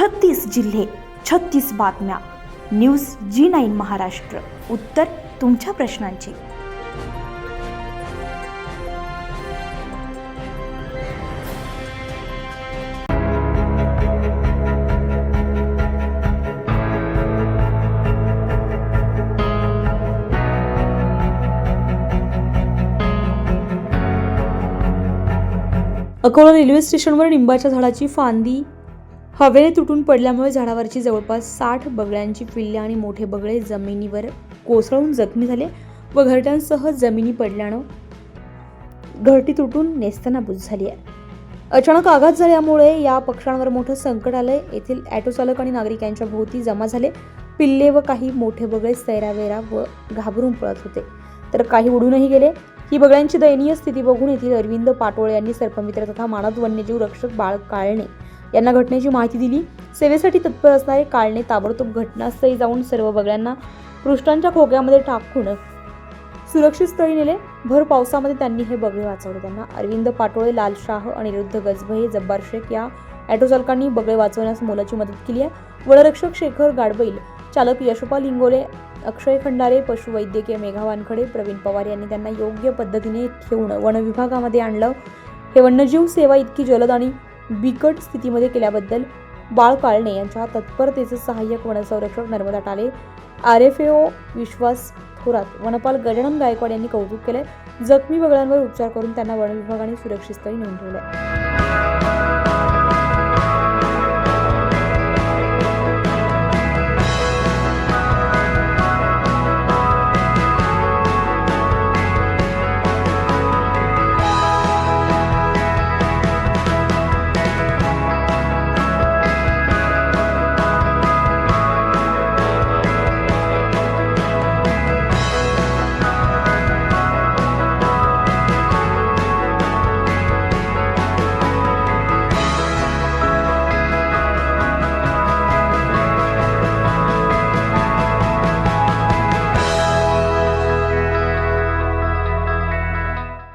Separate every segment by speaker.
Speaker 1: छत्तीस जिल्हे छत्तीस बातम्या. News G nine Maharashtra. उत्तर तुमच्या प्रश्नांची.
Speaker 2: अकोला रेल्वे स्टेशनवर लिंबाच्या झाडाची फांदी हवेने तुटून पडल्यामुळे झाडावरची जवळपास साठ बगळ्यांची पिल्ले आणि मोठे बगळे जमिनीवर कोसळून जखमी झाले व घरट्यांसह जमिनी पडल्यानं घरटी तुटून नेस्तनाबूत झाली आहे. अचानक आघात झाल्यामुळे या पक्ष्यांवर मोठं संकट आलंय. येथील ॲटो चालक आणि नागरिक यांच्या भोवती जमा झाले. पिल्ले व काही मोठे बगळे सैरावेरा व घाबरून पळत होते. तर काही उडूनही गेले. ही बगळ्यांची दयनीय स्थिती बघून येथील अरविंद पाटोळे यांनी सर्पमित्र तथा मानद वन्यजीव रक्षक बाळ काळणे यांना घटनेची माहिती दिली. सेवेसाठी तत्पर असणारे काळणे ताबडतोब घटनास्थळी जाऊन सर्व बगळ्यांना पृष्ठांच्या खोक्यामध्ये टाकून सुरक्षित स्थळी नेले. भर पावसामध्ये त्यांनी हे बगळे वाचवले. त्यांना अरविंद पाटोळे लाल शाह अनिरुद्ध गजभये जब्बार शेख या ॲटो चालकांनी बगळे वाचवण्यास मोलाची मदत केली आहे. वळरक्षक शेखर गाडबैल चालक यशोपाल इंगोले अक्षय खंडारे पशुवैद्यकीय मेघा वानखडे प्रवीण पवार यांनी त्यांना योग्य पद्धतीने ठेवून वनविभागामध्ये आणलं. हे वन्यजीव सेवा इतकी जलद आणि बिकट स्थितीमध्ये केल्याबद्दल बाळ काळणे यांच्या तत्परतेचे सहाय्यक वनसंरक्षक Narmada Tale R F O Vishwas Thorat वनपाल गजानन गायकवाड यांनी कौतुक केले जखमी बगळ्यांवर उपचार करून त्यांना वन विभागाने सुरक्षित स्थळी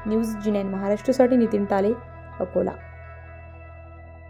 Speaker 2: न्यूज जी नाईन महाराष्ट्रासाठी नितीन टाले अकोला.